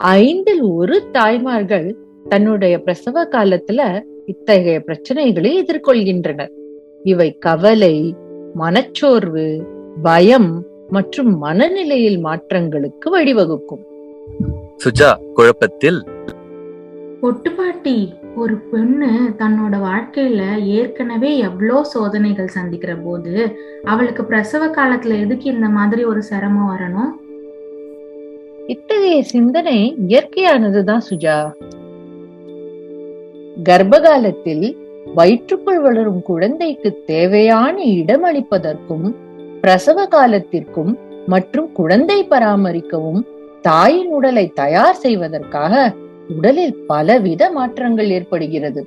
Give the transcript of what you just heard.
ஐந்தில் ஒரு தாய்மார்கள் தன்னுடைய பிரசவ காலத்துல இத்தகைய பிரச்சனைகளை எதிர்கொள்கின்றனர். இவை கவலை மனச்சோர்வு பயம் மற்றும் மனநிலையில் மாற்றங்களுக்கு வழிவகுக்கும். சுஜா குழப்பத்தில்? பொட்டுப்பாட்டி ஒரு பெண்ணு தன்னோட வாழ்க்கையில ஏற்கனவே எவ்வளோ சோதனைகள் சந்திக்கிற போது அவளுக்கு பிரசவ காலத்துல எதுக்கு இந்த மாதிரி ஒரு சிரமம் வரணும்? இத்தகைய சிந்தனை இயற்கையானதுதான் சுஜா. கர்ப்பகாலத்தில் வயிற்றுக்குள் வளரும் குழந்தைக்கு தேவையான இடமளிப்பதற்கும் பிரசவ காலத்திற்கும் மற்றும் குழந்தை பராமரிக்கவும் தாயின் உடலை தயார் செய்வதற்காக உடலில் பலவித மாற்றங்கள் ஏற்படுகிறது.